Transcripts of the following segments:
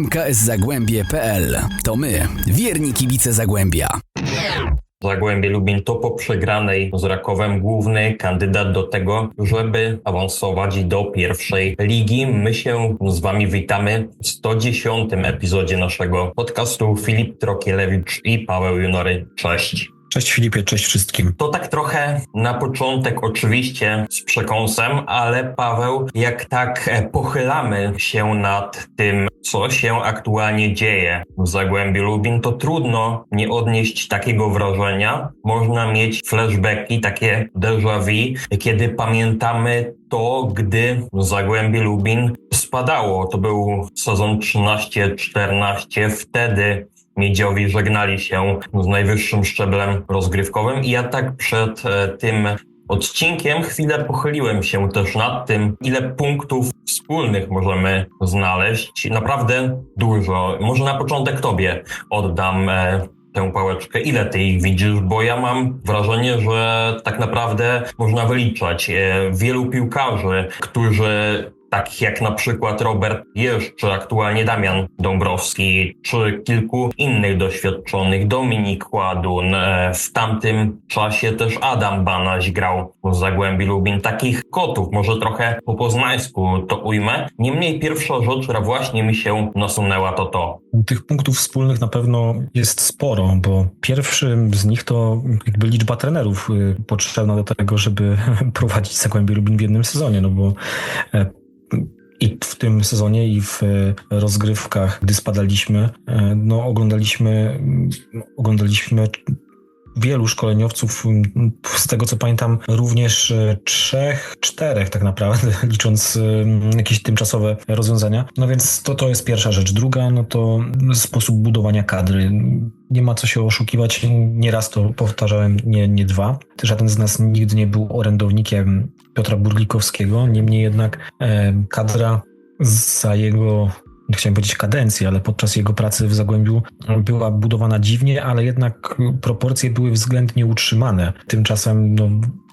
mkszagłębie.pl To my, wierni kibice Zagłębia. Zagłębie Lubin to po przegranej z Rakowem główny kandydat do tego, żeby awansować do pierwszej ligi. My się z Wami witamy w 110 epizodzie naszego podcastu. Filip Trokielewicz i Paweł Junory. Cześć. Cześć Filipie, cześć wszystkim. To tak trochę na początek oczywiście z przekąsem, ale Paweł, jak tak e, pochylamy się nad tym, co się aktualnie dzieje w Zagłębiu Lubin, to trudno nie odnieść takiego wrażenia. Można mieć flashbacki, takie déjà vu, kiedy pamiętamy to, gdy Zagłębie Lubin spadało. To był sezon 13-14. Wtedy Miedziowi żegnali się z najwyższym szczeblem rozgrywkowym i ja tak przed e, tym odcinkiem chwilę pochyliłem się też nad tym, ile punktów wspólnych możemy znaleźć. Naprawdę dużo. Może na początek tobie oddam e, tę pałeczkę. Ile ty ich widzisz? Bo ja mam wrażenie, że tak naprawdę można wyliczać e, wielu piłkarzy, którzy takich jak na przykład Robert Jeż, czy aktualnie Damian Dąbrowski, czy kilku innych doświadczonych, Dominik Ładun, e, w tamtym czasie też Adam Banaś grał w Zagłębi Lubin. Takich kotów, może trochę po poznańsku to ujmę. Niemniej pierwsza rzecz, która właśnie mi się nasunęła, to to. Tych punktów wspólnych na pewno jest sporo, bo pierwszym z nich to jakby liczba trenerów y, potrzebna do tego, żeby prowadzić Zagłębie Lubin w jednym sezonie, no bo e, i w tym sezonie, i w e, rozgrywkach, gdy spadaliśmy, e, no oglądaliśmy, oglądaliśmy wielu szkoleniowców, z tego co pamiętam, również e, trzech, czterech tak naprawdę, licząc jakieś tymczasowe rozwiązania. No więc to, to jest pierwsza rzecz. Druga, no to sposób budowania kadry. Nie ma co się oszukiwać. Nieraz to powtarzałem, nie, nie dwa. Żaden z nas nigdy nie był orędownikiem Piotra Burlikowskiego. Niemniej jednak e, kadra za jego chciałem powiedzieć kadencji, ale podczas jego pracy w Zagłębiu była budowana dziwnie, ale jednak proporcje były względnie utrzymane. Tymczasem no,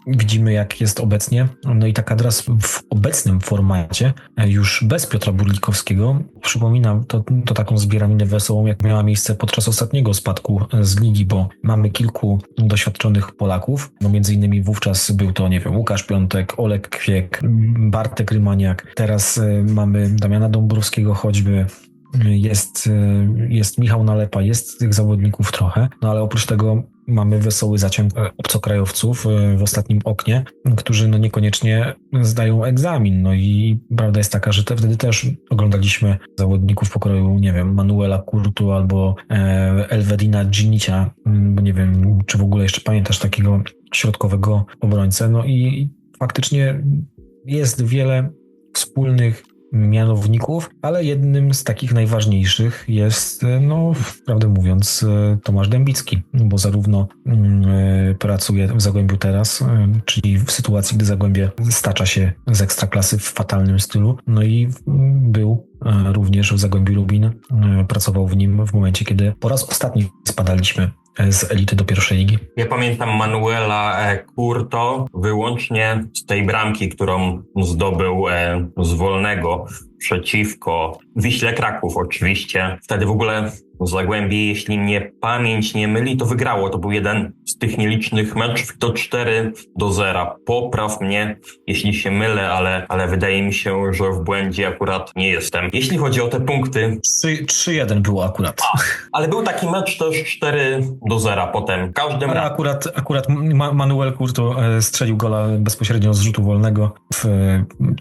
widzimy, jak jest obecnie. No i ta kadra w obecnym formacie, już bez Piotra Burlikowskiego, przypomina to, to taką zbieraninę wesołą, jak miała miejsce podczas ostatniego spadku z ligi, bo mamy kilku doświadczonych Polaków. No między innymi wówczas był to, nie wiem, Łukasz Piątek, Olek Kwiek, Bartek Rymaniak. Teraz e, mamy Damiana Dąbrowskiego choćby, jest, e, jest Michał Nalepa, jest tych zawodników trochę, no ale oprócz tego mamy wesoły zaciąg obcokrajowców e, w ostatnim oknie, którzy no niekoniecznie zdają egzamin. No i prawda jest taka, że te, wtedy też oglądaliśmy zawodników pokroju, nie wiem, Manuela Kurtu albo e, Elvedina Ginicia, nie wiem, czy w ogóle jeszcze pamiętasz takiego środkowego obrońcę. No i faktycznie jest wiele wspólnych mianowników, ale jednym z takich najważniejszych jest, e, no, prawdę mówiąc, e, Tomasz Dębicki, bo zarówno mm, e, pracuje w Zagłębiu teraz, czyli w sytuacji, gdy Zagłębie stacza się z ekstraklasy w fatalnym stylu, no i był również w Zagłębiu Lubin, pracował w nim w momencie, kiedy po raz ostatni spadaliśmy z elity do pierwszej ligi. Ja pamiętam Manuela Curto wyłącznie z tej bramki, którą zdobył z wolnego przeciwko Wiśle Kraków oczywiście. Wtedy w ogóle Zagłębie, jeśli mnie pamięć nie myli, to wygrało. To był jeden z tych nielicznych meczów to 4 do 0. Popraw mnie, jeśli się mylę, ale, ale wydaje mi się, że w błędzie akurat nie jestem. Jeśli chodzi o te punkty... 3-1 było akurat. A, ale był taki mecz też 4 do 0 potem. Każdym ale akurat, akurat Manuel Curto e, strzelił gola bezpośrednio z rzutu wolnego w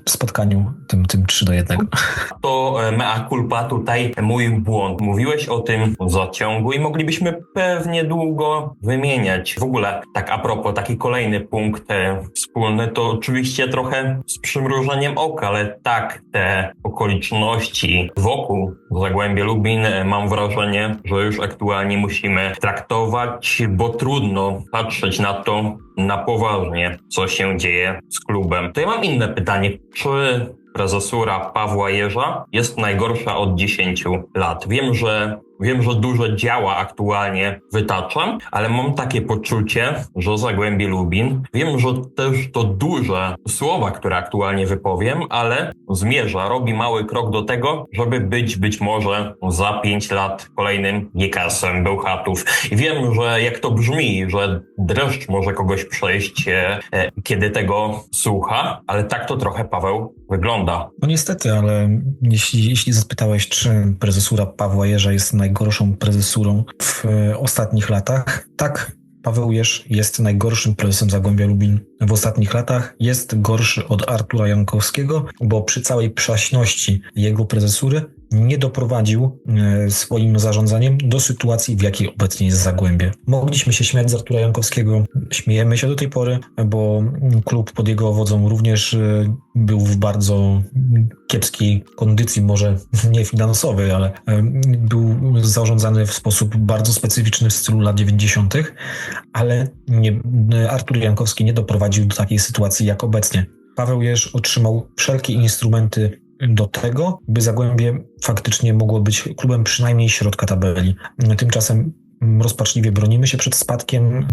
spotkaniu tym, tym 3 do 1. To e, mea culpa tutaj mój błąd. Mówiłeś o tym zaciągu i moglibyśmy pewnie długo wymieniać. W ogóle, tak a propos, taki kolejny punkt e, wspólny, to oczywiście trochę z przymrużeniem oka, ale tak, te okoliczności wokół Zagłębie Lubin e, mam wrażenie, że już aktualnie musimy traktować, bo trudno patrzeć na to na poważnie, co się dzieje z klubem. To ja mam inne pytanie. Czy prezesura Pawła Jeża jest najgorsza od 10 lat. Wiem, że Wiem, że dużo działa aktualnie wytaczam, ale mam takie poczucie, że Zagłębie Lubin, wiem, że też to duże słowa, które aktualnie wypowiem, ale zmierza, robi mały krok do tego, żeby być być może za pięć lat kolejnym GKS-em Bełchatów. Wiem, że jak to brzmi, że dreszcz może kogoś przejść, e, e, kiedy tego słucha, ale tak to trochę, Paweł, wygląda. No niestety, ale jeśli, jeśli zapytałeś, czy prezesura Pawła Jerza jest najgorszą prezesurą w e, ostatnich latach, tak, Paweł Jerz jest najgorszym prezesem Zagłębia Lubin w ostatnich latach. Jest gorszy od Artura Jankowskiego, bo przy całej przaśności jego prezesury nie doprowadził e, swoim zarządzaniem do sytuacji, w jakiej obecnie jest Zagłębie. Mogliśmy się śmiać z Artura Jankowskiego, śmiejemy się do tej pory, bo klub pod jego wodzą również e, był w bardzo kiepskiej kondycji, może nie finansowej, ale e, był zarządzany w sposób bardzo specyficzny w stylu lat 90., ale nie, Artur Jankowski nie doprowadził do takiej sytuacji jak obecnie. Paweł Jerz otrzymał wszelkie instrumenty do tego, by Zagłębie faktycznie mogło być klubem przynajmniej środka tabeli. Tymczasem rozpaczliwie bronimy się przed spadkiem,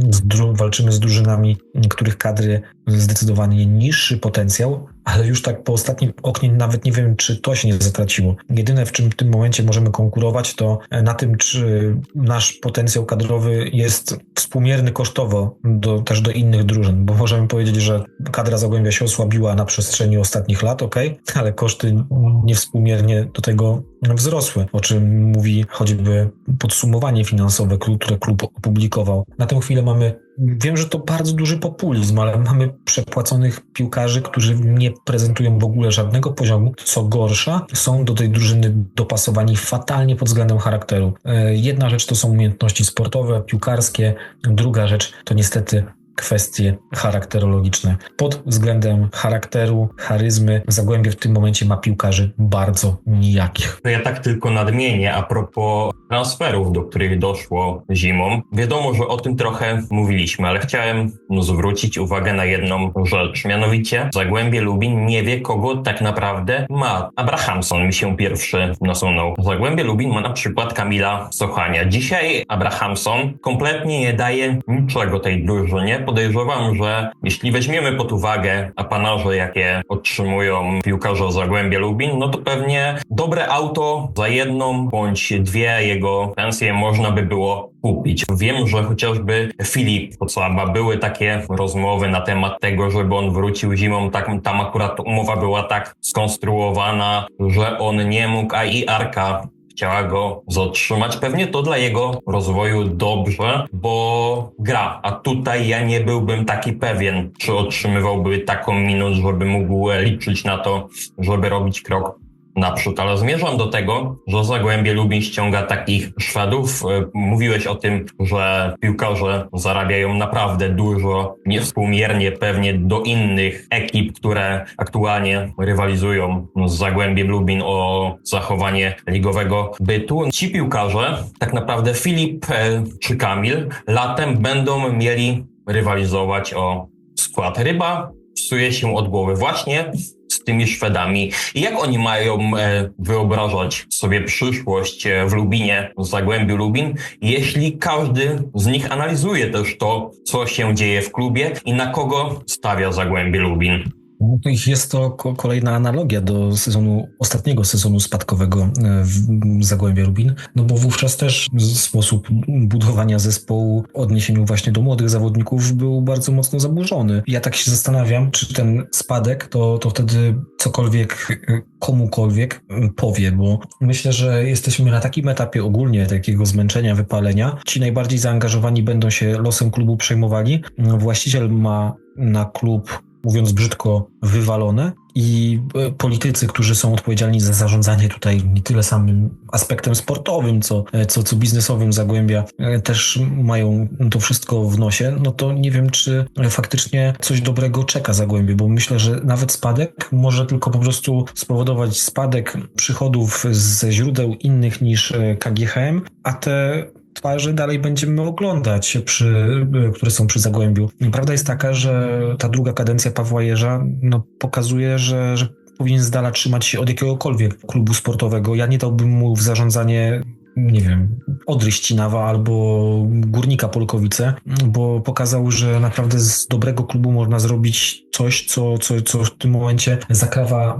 walczymy z drużynami, których kadry zdecydowanie niższy potencjał, ale już tak po ostatnim oknie nawet nie wiem, czy to się nie zatraciło. Jedyne, w czym w tym momencie możemy konkurować, to na tym, czy nasz potencjał kadrowy jest współmierny kosztowo do, też do innych drużyn, bo możemy powiedzieć, że kadra Zagłębia się osłabiła na przestrzeni ostatnich lat, ok, ale koszty niewspółmiernie do tego wzrosły, o czym mówi choćby podsumowanie finansowe, które klub opublikował. Na tę chwilę mamy Wiem, że to bardzo duży populizm, ale mamy przepłaconych piłkarzy, którzy nie prezentują w ogóle żadnego poziomu. Co gorsza, są do tej drużyny dopasowani fatalnie pod względem charakteru. E, jedna rzecz to są umiejętności sportowe, piłkarskie, druga rzecz to niestety kwestie charakterologiczne. Pod względem charakteru, charyzmy, Zagłębie w tym momencie ma piłkarzy bardzo nijakich. Ja tak tylko nadmienię a propos transferów, do których doszło zimą. Wiadomo, że o tym trochę mówiliśmy, ale chciałem zwrócić uwagę na jedną rzecz. Mianowicie Zagłębie Lubin nie wie, kogo tak naprawdę ma. Abrahamson mi się pierwszy nasunął. Zagłębie Lubin ma na przykład Kamila Sochania. Dzisiaj Abrahamson kompletnie nie daje niczego tej drużynie, podejrzewam, że jeśli weźmiemy pod uwagę apanarze, jakie otrzymują piłkarze Zagłębia Lubin, no to pewnie dobre auto za jedną bądź dwie jego pensje można by było kupić. Wiem, że chociażby Filip Kocaba były takie rozmowy na temat tego, żeby on wrócił zimą. Tak, tam akurat umowa była tak skonstruowana, że on nie mógł, a i Arka chciała go zatrzymać. Pewnie to dla jego rozwoju dobrze, bo gra. A tutaj ja nie byłbym taki pewien, czy otrzymywałby taką minus, żeby mógł liczyć na to, żeby robić krok naprzód, ale zmierzam do tego, że Zagłębie Lubin ściąga takich Szwedów. E, mówiłeś o tym, że piłkarze zarabiają naprawdę dużo, niewspółmiernie pewnie do innych ekip, które aktualnie rywalizują z Zagłębiem Lubin o zachowanie ligowego bytu. Ci piłkarze, tak naprawdę Filip e, czy Kamil, latem będą mieli rywalizować o skład. Ryba psuje się od głowy właśnie z tymi Szwedami i jak oni mają e, wyobrażać sobie przyszłość e, w Lubinie, w Zagłębiu Lubin, jeśli każdy z nich analizuje też to, co się dzieje w klubie i na kogo stawia Zagłębie Lubin. No jest to kolejna analogia do sezonu, ostatniego sezonu spadkowego e, w Zagłębie Rubin, no bo wówczas też sposób budowania zespołu w odniesieniu właśnie do młodych zawodników był bardzo mocno zaburzony. Ja tak się zastanawiam, czy ten spadek to, to wtedy cokolwiek e, komukolwiek powie, bo myślę, że jesteśmy na takim etapie ogólnie takiego zmęczenia, wypalenia. Ci najbardziej zaangażowani będą się losem klubu przejmowali. Właściciel ma na klub mówiąc brzydko, wywalone. I e, politycy, którzy są odpowiedzialni za zarządzanie tutaj nie tyle samym aspektem sportowym, co, e, co, co biznesowym Zagłębia, e, też mają to wszystko w nosie, no to nie wiem, czy faktycznie coś dobrego czeka Zagłębie, bo myślę, że nawet spadek może tylko po prostu spowodować spadek przychodów ze źródeł innych niż KGHM, a te twarzy dalej będziemy oglądać, przy, które są przy Zagłębiu. Prawda jest taka, że ta druga kadencja Pawła Jerza no, pokazuje, że, że powinien z dala trzymać się od jakiegokolwiek klubu sportowego. Ja nie dałbym mu w zarządzanie nie wiem, Odry Ścinawa albo Górnika Polkowice, bo pokazał, że naprawdę z dobrego klubu można zrobić coś, co, co, co w tym momencie zakrawa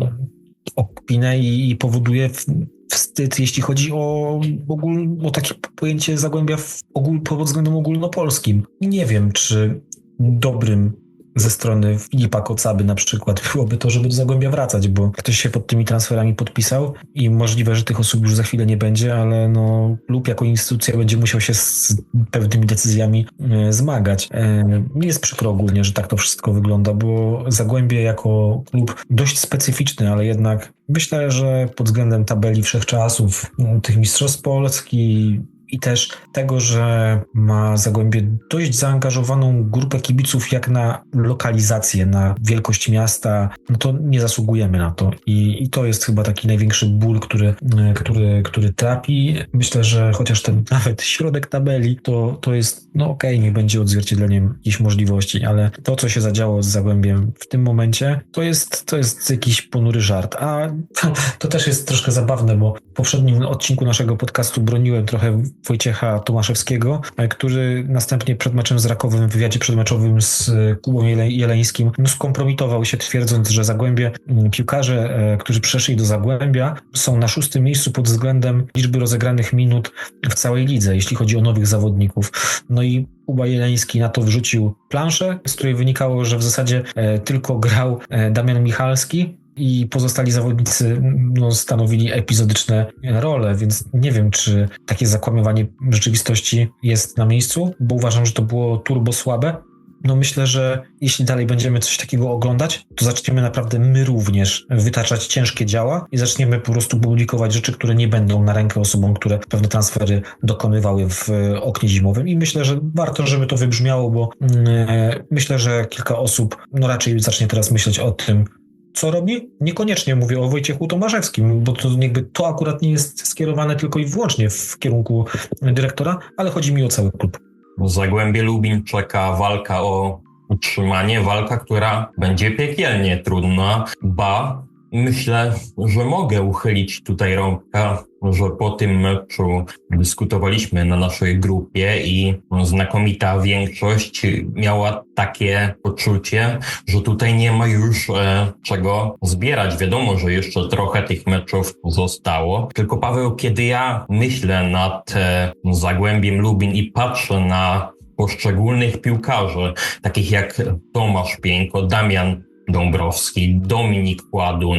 opinę i, i powoduje wstyd, jeśli chodzi o, ogól, o takie pojęcie Zagłębia w ogól, pod względem ogólnopolskim. Nie wiem, czy dobrym ze strony Filipa Kocaby na przykład byłoby to, żeby do Zagłębia wracać, bo ktoś się pod tymi transferami podpisał i możliwe, że tych osób już za chwilę nie będzie, ale no lub jako instytucja będzie musiał się z pewnymi decyzjami e, zmagać. E, jest przykro ogólnie, że tak to wszystko wygląda, bo Zagłębie jako klub dość specyficzny, ale jednak myślę, że pod względem tabeli wszechczasów, tych mistrzostw Polski, i też tego, że ma Zagłębie dość zaangażowaną grupę kibiców jak na lokalizację, na wielkość miasta, no to nie zasługujemy na to. I, i to jest chyba taki największy ból, który, który, który trapi. Myślę, że chociaż ten nawet środek tabeli, to, to jest, no okej, okay, nie będzie odzwierciedleniem jakichś możliwości, ale to, co się zadziało z Zagłębiem w tym momencie, to jest, to jest jakiś ponury żart. A to, to też jest troszkę zabawne, bo w poprzednim odcinku naszego podcastu broniłem trochę Wojciecha Tomaszewskiego, e, który następnie przed meczem z Rakowem, w wywiadzie przedmeczowym z e, Kubą Jeleńskim no, skompromitował się twierdząc, że Zagłębie, piłkarze, e, którzy przeszli do Zagłębia są na szóstym miejscu pod względem liczby rozegranych minut w całej lidze, jeśli chodzi o nowych zawodników. No i Kuba Jeleński na to wrzucił planszę, z której wynikało, że w zasadzie tylko grał Damian Michalski, i pozostali zawodnicy no, stanowili epizodyczne role, więc nie wiem, czy takie zakłamywanie rzeczywistości jest na miejscu, bo uważam, że to było turbo słabe. No myślę, że jeśli dalej będziemy coś takiego oglądać, to zaczniemy naprawdę my również wytaczać ciężkie działa i zaczniemy po prostu publikować rzeczy, które nie będą na rękę osobom, które pewne transfery dokonywały w oknie zimowym i myślę, że warto, żeby to wybrzmiało, bo yy, myślę, że kilka osób no raczej zacznie teraz myśleć o tym, co robi? Niekoniecznie mówię o Wojciechu Tomaszewskim, bo to jakby to akurat nie jest skierowane tylko i wyłącznie w kierunku dyrektora, ale chodzi mi o cały klub. Zagłębie Lubin czeka walka o utrzymanie, walka, która będzie piekielnie trudna, ba Myślę, że mogę uchylić tutaj rąbka, że po tym meczu dyskutowaliśmy na naszej grupie i znakomita większość miała takie poczucie, że tutaj nie ma już e, czego zbierać. Wiadomo, że jeszcze trochę tych meczów zostało. Tylko Paweł, kiedy ja myślę nad e, Zagłębiem Lubin i patrzę na poszczególnych piłkarzy, takich jak Tomasz Pieńko, Damian Dąbrowski, Dominik Kładun,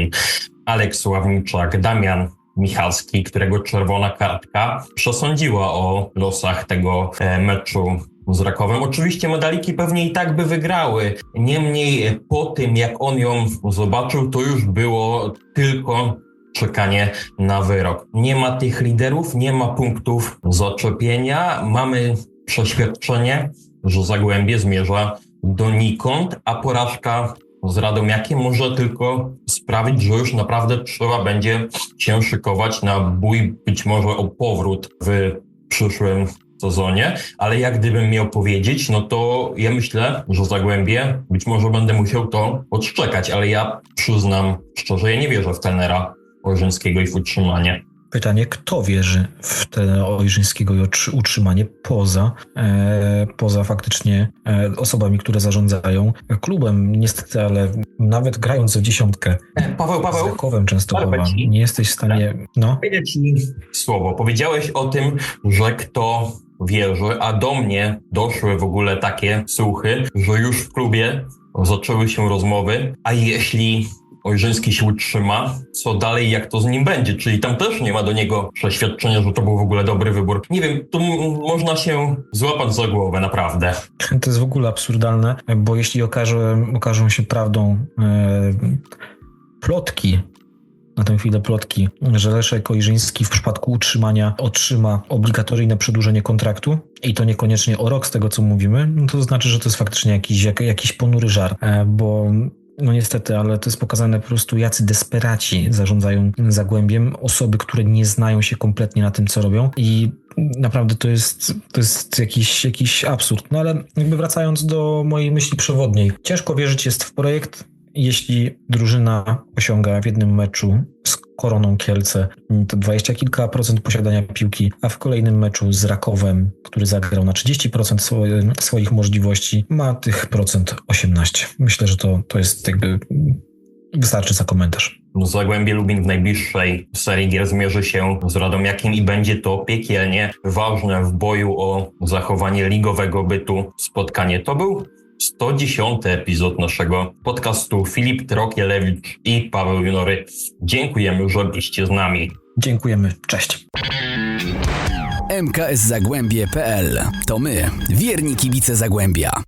Aleks Sławniczak, Damian Michalski, którego czerwona kartka przesądziła o losach tego e, meczu z Rakowem. Oczywiście medaliki pewnie i tak by wygrały. Niemniej po tym, jak on ją zobaczył, to już było tylko czekanie na wyrok. Nie ma tych liderów, nie ma punktów zaczepienia. Mamy przeświadczenie, że Zagłębie zmierza donikąd, a porażka z Radomiakiem może tylko sprawić, że już naprawdę trzeba będzie się szykować na bój, być może o powrót w przyszłym sezonie, ale jak gdybym miał powiedzieć, no to ja myślę, że Zagłębie, być może będę musiał to odszczekać, ale ja przyznam szczerze, ja nie wierzę w tenera Orzyńskiego i w utrzymanie. Pytanie, kto wierzy w te Ojrzyńskiego utrzymanie poza, e, poza faktycznie e, osobami, które zarządzają klubem. Niestety, ale nawet grając w dziesiątkę Paweł, Paweł, z Jakowem Częstochowa, nie jesteś w stanie... No. Ci słowo. Powiedziałeś o tym, że kto wierzy, a do mnie doszły w ogóle takie słuchy, że już w klubie zaczęły się rozmowy, a jeśli Ojrzyński się utrzyma, co dalej, jak to z nim będzie, czyli tam też nie ma do niego przeświadczenia, że to był w ogóle dobry wybór. Nie wiem, tu można się złapać za głowę, naprawdę. To jest w ogóle absurdalne, bo jeśli okaże, okażą się prawdą e, plotki, na tę chwilę plotki, że Leszek Ojrzyński w przypadku utrzymania otrzyma obligatoryjne przedłużenie kontraktu i to niekoniecznie o rok z tego, co mówimy, no to znaczy, że to jest faktycznie jakiś, jak, jakiś ponury żar, e, bo no niestety, ale to jest pokazane po prostu, jacy desperaci zarządzają Zagłębiem. Osoby, które nie znają się kompletnie na tym, co robią i naprawdę to jest, to jest jakiś, jakiś absurd. No ale jakby wracając do mojej myśli przewodniej. Ciężko wierzyć jest w projekt, jeśli drużyna osiąga w jednym meczu Koroną Kielce to 20 kilka procent posiadania piłki, a w kolejnym meczu z Rakowem, który zagrał na 30% swoje, swoich możliwości, ma tych procent 18. Myślę, że to, to jest jakby wystarczy za komentarz. Zagłębie Lubin w najbliższej serii gier zmierzy się z Radomiakiem i będzie to piekielnie ważne w boju o zachowanie ligowego bytu spotkanie. To był 110 epizod naszego podcastu. Filip Trokielewicz i Paweł Junory. Dziękujemy, że byliście z nami. Dziękujemy. Cześć. mkszagłębie.pl To my, wierni kibice Zagłębia.